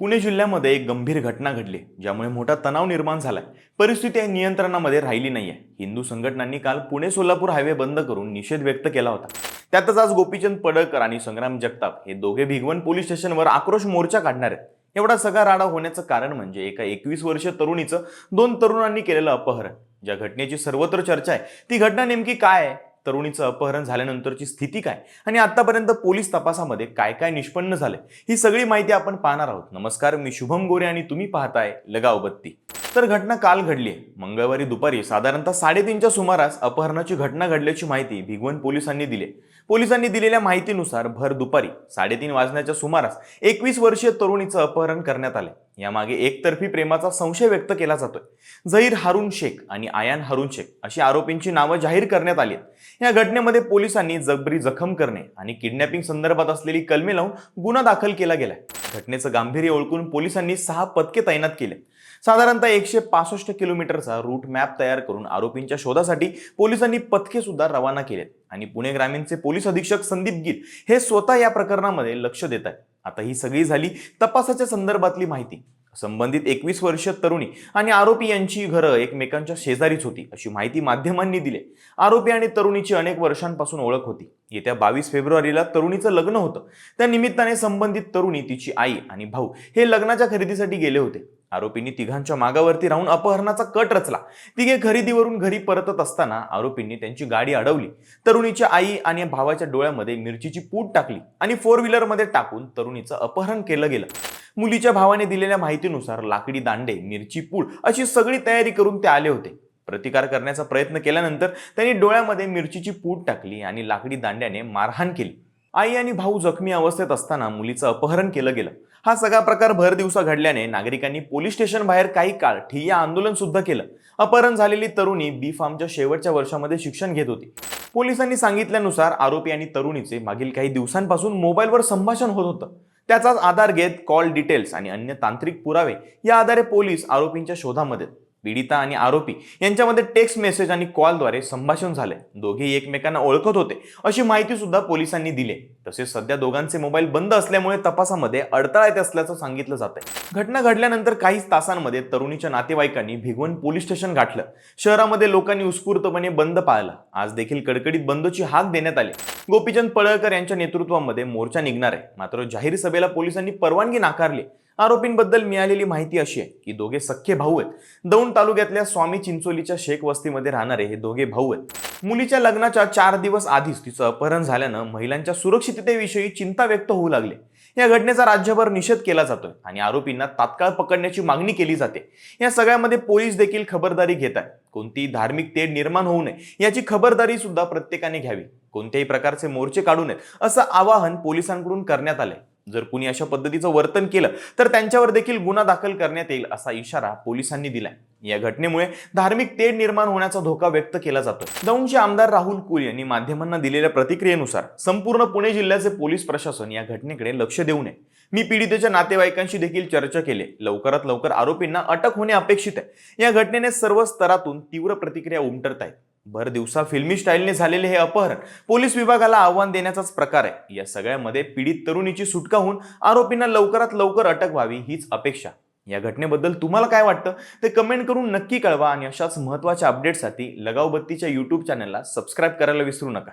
पुणे जिल्ह्यामध्ये एक गंभीर घटना घडली ज्यामुळे मोठा तणाव निर्माण झालाय. परिस्थिती नियंत्रणामध्ये राहिली नाहीये. हिंदू संघटनांनी काल पुणे सोलापूर हायवे बंद करून निषेध व्यक्त केला होता. त्यातच आज गोपीचंद पडळकर आणि संग्राम जगताप हे दोघे भिगवण पोलीस स्टेशनवर आक्रोश मोर्चा काढणार आहेत. एवढा सगळा राडा होण्याचं कारण म्हणजे एका एकवीस वर्ष तरुणीचं दोन तरुणांनी केलेलं अपहरण. ज्या घटनेची सर्वत्र चर्चा आहे ती घटना नेमकी काय आहे? तरुणीचं अपहरण झाल्यानंतरची स्थिती काय? आणि आतापर्यंत पोलीस तपासामध्ये काय काय निष्पन्न झाले ही सगळी माहिती आपण पाहणार आहोत. नमस्कार मी शुभम गोरे आणि तुम्ही पाहताय लगाव बत्ती. तर घटना काल घडली आहे. मंगळवारी दुपारी साधारणतः साडेतीनच्या सुमारास अपहरणाची घटना घडल्याची माहिती भिगवण पोलिसांनी दिली पोलिसांनी दिलेल्या माहितीनुसार भर दुपारी साडेतीन वाजण्याच्या सुमारास एकवीस वर्षीय तरुणीचं अपहरण करण्यात आले यामागे एकतर्फी प्रेमाचा संशय व्यक्त केला जातोय. झहीर हारून शेख आणि आयान हारून शेख अशी आरोपींची नावं जाहीर करण्यात आली आहेत. या घटनेमध्ये पोलिसांनी जबरी जखम करणे आणि किडनॅपिंग संदर्भात असलेली कलमे लावून गुन्हा दाखल केला गेलाय. घटनेचं गांभीर्य ओळखून पोलिसांनी सहा पथके तैनात केले. साधारणतः एकशे पासष्ट किलोमीटरचा रूट मॅप तयार करून आरोपींच्या शोधासाठी पोलिसांनी पथके सुद्धा रवाना केलेत. आणि पुणे ग्रामीणचे पोलीस अधीक्षक संदीप गीत हे स्वतः या प्रकरणामध्ये लक्ष देत आहेत. आता ही सगळी झाली तपासाच्या संदर्भातली माहिती. संबंधित एकवीस वर्षीय तरुणी आणि आरोपी यांची घरं एकमेकांच्या शेजारीच होती अशी माहिती माध्यमांनी दिली. आरोपी आणि तरुणीची अनेक वर्षांपासून ओळख होती. येत्या बावीस फेब्रुवारीला तरुणीचं लग्न होतं. त्या निमित्ताने संबंधित तरुणी तिची आई आणि भाऊ हे लग्नाच्या खरेदीसाठी गेले होते. आरोपींनी तिघांच्या मागावरती राहून अपहरणाचा कट रचला. तिघे खरेदीवरून घरी परतत असताना आरोपींनी त्यांची गाडी अडवली. तरुणीच्या आई आणि भावाच्या डोळ्यामध्ये मिरचीची पूड टाकली आणि फोर व्हीलरमध्ये टाकून तरुणीचं अपहरण केलं गेलं. मुलीच्या भावाने दिलेल्या माहितीनुसार लाकडी दांडे मिरची पूड अशी सगळी तयारी करून ते आले होते. प्रतिकार करण्याचा प्रयत्न केल्यानंतर त्यांनी डोळ्यामध्ये मिरचीची पूड टाकली आणि लाकडी दांड्याने मारहाण केली. आई आणि भाऊ जखमी अवस्थेत असताना मुलीचं अपहरण केलं गेलं. हा सगळा प्रकार भर दिवसा घडल्याने नागरिकांनी पोलीस स्टेशन बाहेर काही काळ ठिय्या आंदोलन सुद्धा केलं. अपहरण झालेली तरुणी बी फार्मच्या शेवटच्या वर्षामध्ये शिक्षण घेत होती. पोलिसांनी सांगितल्यानुसार आरोपी आणि तरुणीचे मागील काही दिवसांपासून मोबाईलवर संभाषण होत होतं. त्याचाच आधार घेत कॉल डिटेल्स आणि अन्य तांत्रिक पुरावे या आधारे पोलीस आरोपींच्या शोधामध्ये पीडिता आणि आरोपी यांच्यामध्ये टेक्स्ट मेसेज आणि कॉलद्वारे संभाषण झाले दोघेही एकमेकांना ओळखत होते. अशी माहिती सुद्धा पोलिसांनी दिली. तसेच सध्या दोघांचे मोबाईल बंद असल्यामुळे तपासामध्ये अडथळा येत असल्याचं सांगितलं जात आहे घटना घडल्यानंतर काहीच तासांमध्ये तरुणीच्या नातेवाईकांनी भिगवण पोलीस स्टेशन गाठलं. शहरामध्ये लोकांनी उत्स्फूर्तपणे बंद पाळला. आज देखील कडकडीत बंदची हाक देण्यात आली. गोपीचंद पळळकर यांच्या नेतृत्वामध्ये मोर्चा निघणार आहे. मात्र जाहीर सभेला पोलिसांनी परवानगी नाकारली. आरोपींबद्दल मिळालेली माहिती अशी आहे की दोघे सख्खे भाऊ आहेत. दौंड तालुक्यातल्या स्वामी चिंचोलीच्या शेख वस्तीमध्ये राहणारे हे दोघे भाऊ आहेत. मुलीच्या लग्नाच्या चार दिवस आधीच तिचं अपहरण झाल्यानं महिलांच्या सुरक्षिततेविषयी चिंता व्यक्त होऊ लागली. या घटनेचा राज्यभर निषेध केला जातोय आणि आरोपींना तात्काळ पकडण्याची मागणी केली जाते. या सगळ्यामध्ये पोलीस देखील खबरदारी घेत आहेत. कोणतीही धार्मिक तेढ निर्माण होऊ नये याची खबरदारी सुद्धा प्रत्येकाने घ्यावी. कोणत्याही प्रकारचे मोर्चे काढू नयेत असं आवाहन पोलिसांकडून करण्यात आलंय. जर कुणी अशा पद्धतीचं वर्तन केलं तर त्यांच्यावर देखील गुन्हा दाखल करण्यात येईल असा इशारा पोलिसांनी दिलाय. या घटनेमुळे धार्मिक तेढ निर्माण होण्याचा धोका व्यक्त केला जातो. दौंडचे आमदार राहुल कुल यांनी माध्यमांना दिलेल्या प्रतिक्रियेनुसार संपूर्ण पुणे जिल्ह्याचे पोलीस प्रशासन या घटनेकडे लक्ष देऊ नये. मी पीडितेच्या नातेवाईकांशी देखील चर्चा केली. लवकरात लवकर आरोपींना अटक होणे अपेक्षित आहे. या घटनेने सर्व स्तरातून तीव्र प्रतिक्रिया उमटत आहेत भर दिवसा फिल्मी स्टाईलने झालेले हे अपहरण पोलीस विभागाला आव्हान देण्याचाच प्रकार आहे. या सगळ्यामध्ये पीडित तरुणीची सुटका होऊन आरोपींना लवकरात लवकर अटक व्हावी हीच अपेक्षा. या घटनेबद्दल तुम्हाला काय वाटतं? ते कमेंट करून नक्की कळवा आणि अशाच महत्त्वाच्या अपडेटसाठी लगावबत्तीच्या यूट्यूब चॅनलला सबस्क्राईब करायला विसरू नका.